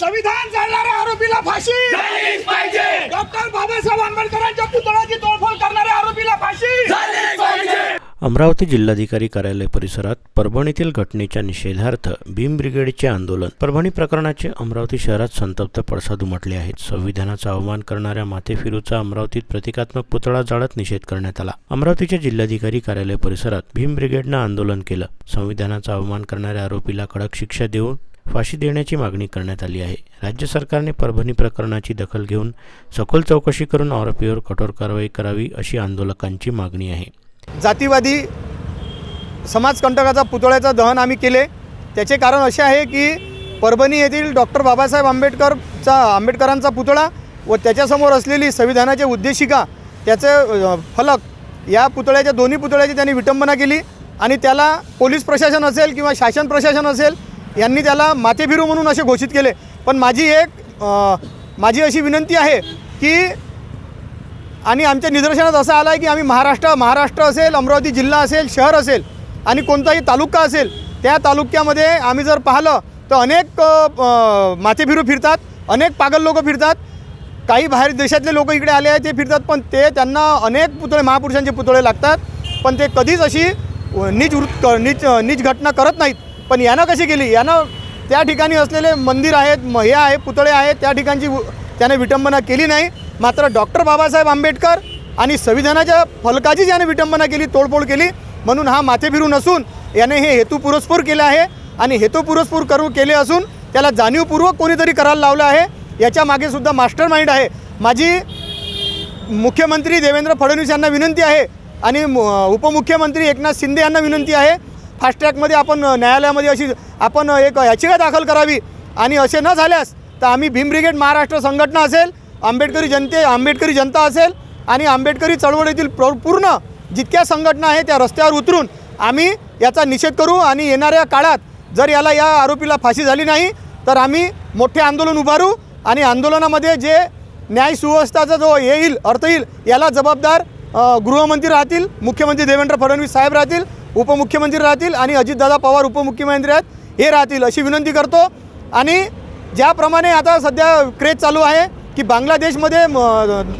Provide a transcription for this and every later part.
संविधान जाणणाऱ्या आरोपीला फाशी झालीच पाहिजे डॉक्टर बाबासाहेब आंबेडकरांच्या पुतळ्याची तोडफोड करणाऱ्या आरोपीला फाशी झालीच पाहिजे अमरावती जिल्हाधिकारी कार्यालय परिसरात परभणीतील घटनेच्या निषेधार्थ भीम ब्रिगेडचे आंदोलन. परभणी प्रकरणाचे अमरावती शहरात संतप्त पडसाद उमटले आहेत. संविधानाचा अवमान करणाऱ्या माथेफिरूचा अमरावतीत प्रतिकात्मक पुतळा जाळत निषेध करण्यात आला. अमरावतीच्या जिल्हाधिकारी कार्यालय परिसरात भीम ब्रिगेडनं आंदोलन केलं. संविधानाचा अवमान करणाऱ्या आरोपीला कडक शिक्षा देऊन फाशी देण्याची मागणी करण्यात आली आहे. राज्य सरकारने परभणी प्रकरणाची दखल घेऊन सखोल चौकशी करून आरोपीवर कठोर कारवाई करावी अशी आंदोलकांची मागणी आहे. जातीवादी समाजकंटकाचा पुतळ्याचं दहन आम्ही केले. त्याचे कारण असे आहे की परभणी येथील डॉक्टर बाबासाहेब आंबेडकरचा आंबेडकरांचा पुतळा व त्याच्यासमोर असलेली संविधानाचे उद्देशिका त्याचे फलक या पुतळ्याच्या दोन्ही पुतळ्याची त्यांनी विटंबना केली आणि त्याला पोलीस प्रशासन असेल किंवा शासन प्रशासन असेल यांनी त्याला मातेभिरू म्हणून असे घोषित केले. पण माझी एक माझी अशी विनंती आहे की आणि आमच्या निदर्शनात असं आलं आहे की आम्ही महाराष्ट्र महाराष्ट्र असेल अमरावती जिल्हा असेल शहर असेल आणि कोणताही तालुका असेल त्या तालुक्यामध्ये आम्ही जर पाहिलं तर अनेक माथेफिरू फिरतात अनेक पागल लोक फिरतात. काही बाहेर देशातले लोक इकडे आले आहेत ते फिरतात पण ते त्यांना अनेक पुतळे महापुरुषांचे पुतळे लागतात. पण ते कधीच अशी नीच वृत्त नीच नीच घटना करत नाहीत. पण यानं कशी केली? यानं त्या ठिकाणी असलेले मंदिर आहेत हे आहे पुतळे आहेत त्या ठिकाणची त्याने विटंबना केली नाही. मात्र डॉक्टर बाबासाहेब आंबेडकर आणि संविधानाच्या फलकाची ज्याने विटंबना केली तोडफोड केली म्हणून हा माथेभिरू नसून याने हे हेतू पुरस्पूर केले आहे आणि हेतू पुरस्पूर करू केले असून त्याला जाणीवपूर्वक कोणीतरी करायला लावलं आहे याच्या मागे सुद्धा मास्टर माइंड आहे. माझी मुख्यमंत्री देवेंद्र फडणवीस यांना विनंती आहे आणि उपमुख्यमंत्री एकनाथ शिंदे यांना विनंती आहे फास्ट्रॅकमध्ये आपण न्यायालयामध्ये अशी आपण एक याचिका दाखल करावी. आणि असे न झाल्यास तर आम्ही भीम ब्रिगेड महाराष्ट्र संघटना असेल आंबेडकरी जनते आंबेडकरी जनता असेल आणि आंबेडकरी चळवळीतील प्र- पूर्ण जितक्या संघटना आहेत त्या रस्त्यावर उतरून आम्ही याचा निषेध करू आणि येणाऱ्या काळात जर याला या आरोपीला फाशी झाली नाही तर आम्ही मोठे आंदोलन उभारू आणि आंदोलनामध्ये जे न्याय सुव्यवस्थाचा जो येईल अर्थ येईल याला जबाबदार गृहमंत्री राहतील मुख्यमंत्री देवेंद्र फडणवीस साहेब राहतील उपमुख्यमंत्री राहतील आणि अजितदादा पवार उपमुख्यमंत्री आहेत हे राहतील अशी विनंती करतो. आणि ज्याप्रमाणे आता सध्या क्रेज चालू आहे की बांगलादेशमध्ये म,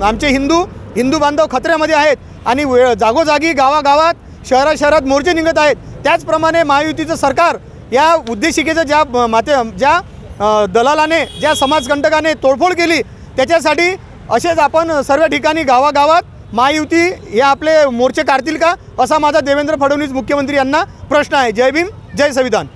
आमचे हिंदू हिंदू बांधव खतऱ्यामध्ये आहेत आणि वे जागोजागी गावागावात शहरा शहरात मोर्चे निघत आहेत. त्याचप्रमाणे महायुतीचं सरकार या उद्देशिकेचं ज्या माते ज्या दलालाने ज्या समाजकंटकाने तोडफोड केली त्याच्यासाठी असेच आपण सर्व ठिकाणी गावागावात महायुती हे आपले मोर्चे काढतील का? असा माझा देवेंद्र फडणवीस मुख्यमंत्री यांना प्रश्न आहे. जय भीम जय संविधान.